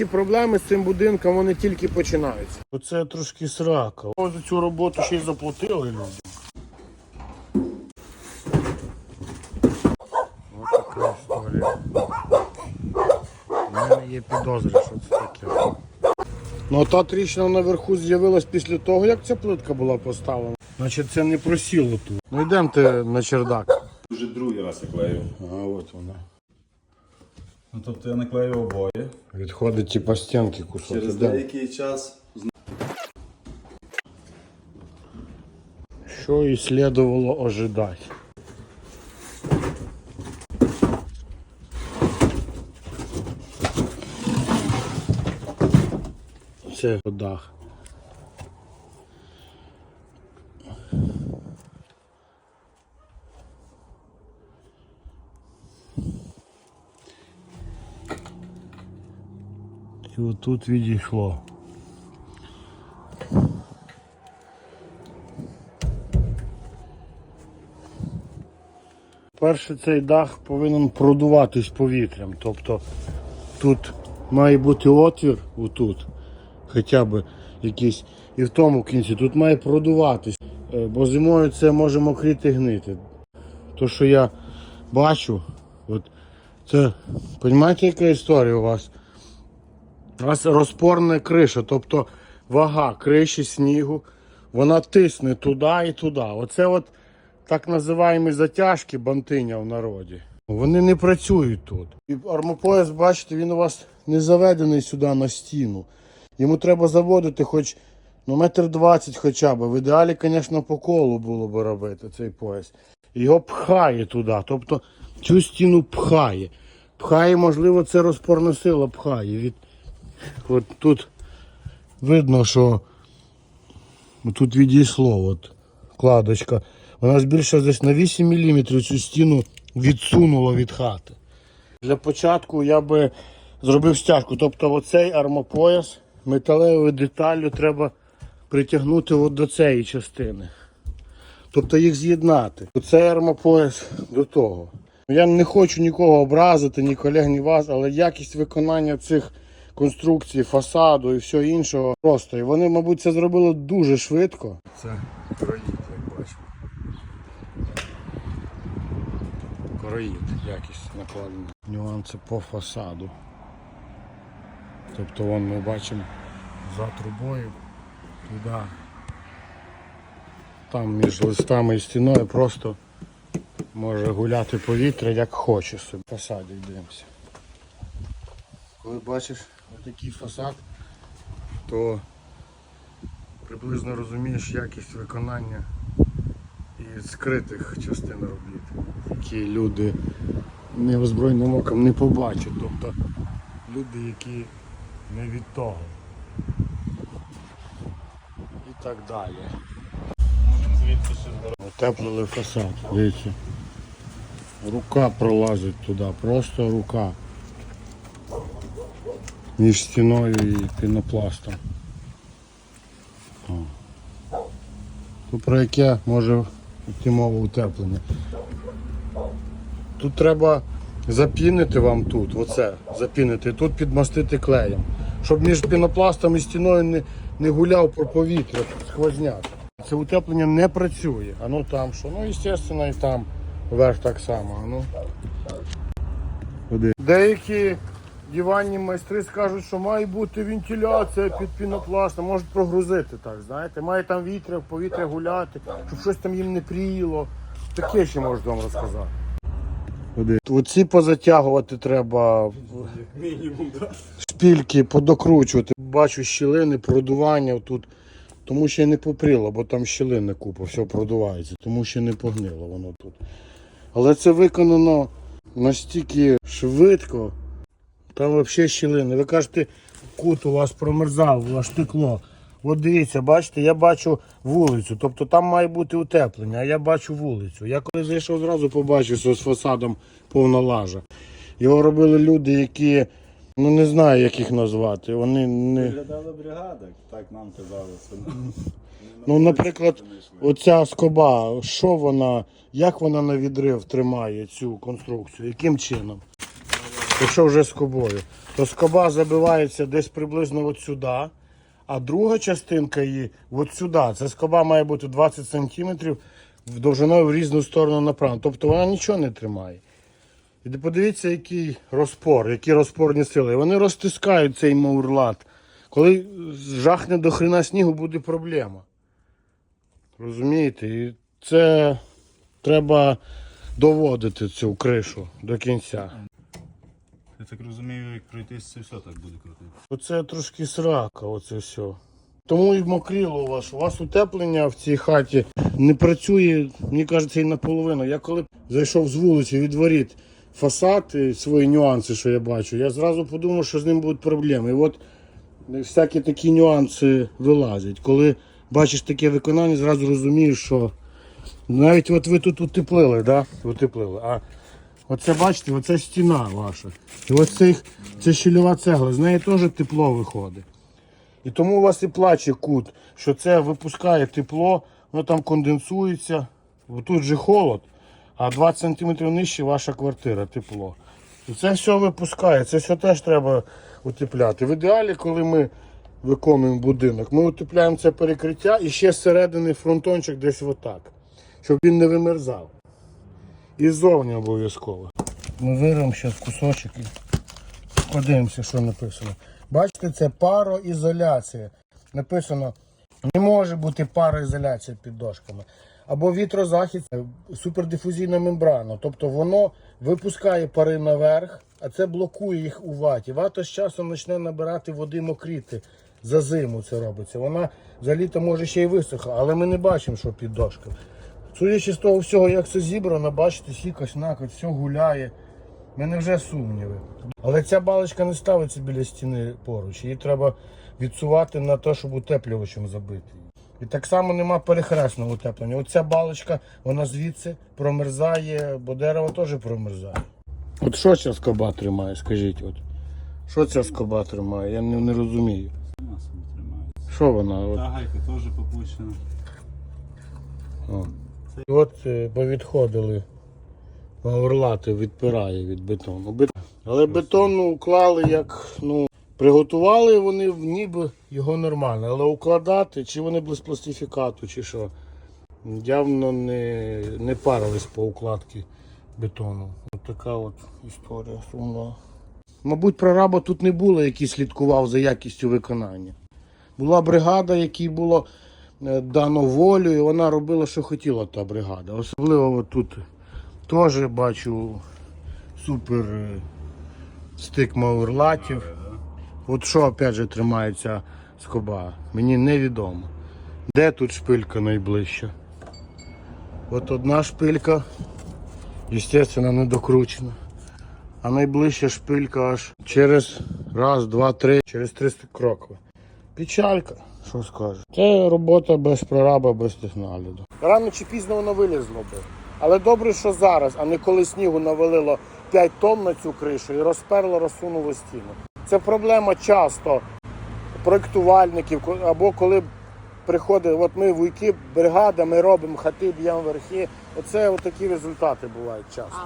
Ці проблеми з цим будинком вони тільки починаються. Оце трошки срака. Ось за цю роботу ще й заплатили людям. Ось така історія. У мене є підозри, що це таке. Ну а та тріщина наверху з'явилась після того, як ця плитка була поставлена. Значить це не просіло тут. Ну йдемте на чердак. Вже другий раз я клею. А от вона. Ну, тобто я наклею обоє. Відходить типа стінки кусок. Через да. деякий час Що і слідувало ожидати. Це дах. І отут відійшло. Перше, цей дах повинен продуватись повітрям. Тобто тут має бути отвір, отут, хоча б якийсь, і в тому кінці тут має продуватись. Е, Бо зимою це може мокріти гнити. То, що я бачу, от це, розумієте, яка історія у вас? У вас розпорна криша, тобто вага криші снігу, вона тисне туди і туди. Оце от так називаємо затяжки бантиня в народі. Вони не працюють тут. І армопояс, бачите, він у вас не заведений сюди на стіну. Йому треба заводити хоч ну, метр двадцять хоча б. В ідеалі, звісно, по колу було б робити цей пояс. Його пхає туди. Тобто цю стіну пхає. Пхає, можливо, це розпорна сила пхає. Від... От тут видно, що тут відійшло от, кладочка. Вона збільшилась десь на 8 мм цю стіну відсунула від хати. Для початку я би зробив стяжку. Тобто оцей армопояс металевою деталлю треба притягнути от до цієї частини. Тобто їх з'єднати. Оцей армопояс до того. Я не хочу нікого образити, ні колег, ні вас, але якість виконання цих конструкцій, фасаду і всього іншого просто. І вони, мабуть, це зробили дуже швидко. Це короїд, як бачимо. Короїд, якість накладена. Нюанси по фасаду. Тобто вон ми бачимо за трубою туди. Там між листами і стіною просто може гуляти повітря як хоче собі. Фасаді йдемося. Коли бачиш отакий фасад, то приблизно розумієш якість виконання і скритих частин робіт, які люди неозброєним оком не побачать. Тобто люди, які не від того. І так далі. Утеплили фасад, дивіться. Рука пролазить туди, просто рука. Між стіною і пінопластом. То про яке може йти мова утеплення. Тут треба запінити вам тут, оце, запінити, тут підмастити клеєм. Щоб між пінопластом і стіною не, не гуляв про повітря, сквозняк. Це утеплення не працює. А ну там що? Ну, звісно, і там вверх так само. Ну. Деякі диванні майстри скажуть, що має бути вентиляція під пінопластом, можуть прогрузити так, знаєте, має там вітря, в повітря гуляти, щоб щось там їм не пріїло. Таке ще можу вам розказати. Оці позатягувати треба. мінімум, шпільки подокручувати. Бачу щілини, продування тут. Тому що не попріло, бо там щілини купа, все продувається, тому що не погнило воно тут. Але це виконано настільки швидко. Там взагалі щілини. Ви кажете, кут у вас промерзав, у вас текло. От дивіться, бачите, я бачу вулицю. Тобто там має бути утеплення, а я бачу вулицю. Я коли зайшов, зразу побачив, що з фасадом повна лажа. Його робили люди, які ну не знаю, як їх назвати. Вони не. Виглядала бригада, так нам казали. Ну, наприклад, оця скоба, що вона, як вона на відрив тримає цю конструкцію, яким чином? Якщо вже скобою. то скоба забивається десь приблизно от сюди, а друга частинка її от сюди. Це скоба має бути 20 см довжиною в різну сторону направлено. Тобто вона нічого не тримає. І подивіться, який розпор, які розпорні сили. Вони розтискають цей маурлат. Коли жахне до хрена снігу, буде проблема. Розумієте? І це треба доводити цю кришу до кінця. Так розумію, як пройтись, це все так буде крутити. Оце трошки срака, оце все. Тому і мокріло у вас. У вас утеплення в цій хаті не працює, мені кажеться, і наполовину. Я коли зайшов з вулиці від воріт фасад і свої нюанси, що я бачу, я зразу подумав, що з ним будуть проблеми. І от всякі такі нюанси вилазять. Коли бачиш таке виконання, зразу розумієш, що навіть от ви тут утеплили, да? утеплили. А оце бачите, оце стіна ваша. І ось цей, це щільова цегла, з неї теж тепло виходить. І тому у вас і плаче кут, що це випускає тепло, воно там конденсується. Тут же холод, а 20 см нижче ваша квартира, тепло. І це все випускає, це все теж треба утепляти. В ідеалі, коли ми виконуємо будинок, ми утепляємо це перекриття і ще зсередини фронтончик десь отак, щоб він не вимерзав. І ззовні обов'язково. Ми вирвемо зараз кусочок і подивимося, що написано. Бачите, це пароізоляція. Написано, не може бути пароізоляція під дошками. Або вітрозахист, е, супердифузійна мембрана. Тобто воно випускає пари наверх, а це блокує їх у ваті. Вата з часом почне набирати води мокріти. За зиму це робиться. Вона за літо може ще й висоха, але ми не бачимо, що під дошками. Судячи з того всього, як це зібрано, бачите, сікось накось, все гуляє. У мене вже сумніви. Але ця балочка не ставиться біля стіни поруч. Її треба відсувати на те, щоб утеплювачем забити. І так само нема перехресного утеплення. Оця балочка, вона звідси промерзає, бо дерево теж промерзає. От що ця скоба тримає, скажіть? От. Що ця скоба тримає? Я не, не розумію. Сама собі тримається. Що вона? От. Та гайка теж попущена. О. І От е, повідходили. Орлати відпирає від бетону. Але бетон уклали як, ну, приготували вони ніби його нормально. Але укладати, чи вони без пластифікату, чи що, явно не, не парились по укладці бетону. От така от історія сумна. Мабуть, прораба тут не було, який слідкував за якістю виконання. Була бригада, якій було дано волю, і вона робила, що хотіла та бригада. Особливо тут теж бачу супер е, стик мауерлатів. От що опять же тримається скоба, мені невідомо. Де тут шпилька найближча? От одна шпилька, звісно, не докручена. А найближча шпилька аж через раз, два, три, через 300 кроків. Печалька, що скажеш. Це робота без прораба, без технагляду. Рано чи пізно воно вилізло би. Але добре, що зараз, а не коли снігу навалило 5 тонн на цю кришу і розперло, розсунуло стіну. Це проблема часто проєктувальників, або коли приходить, от ми вуйки, бригада, ми робимо хати, б'ємо верхи. Оце такі результати бувають часто.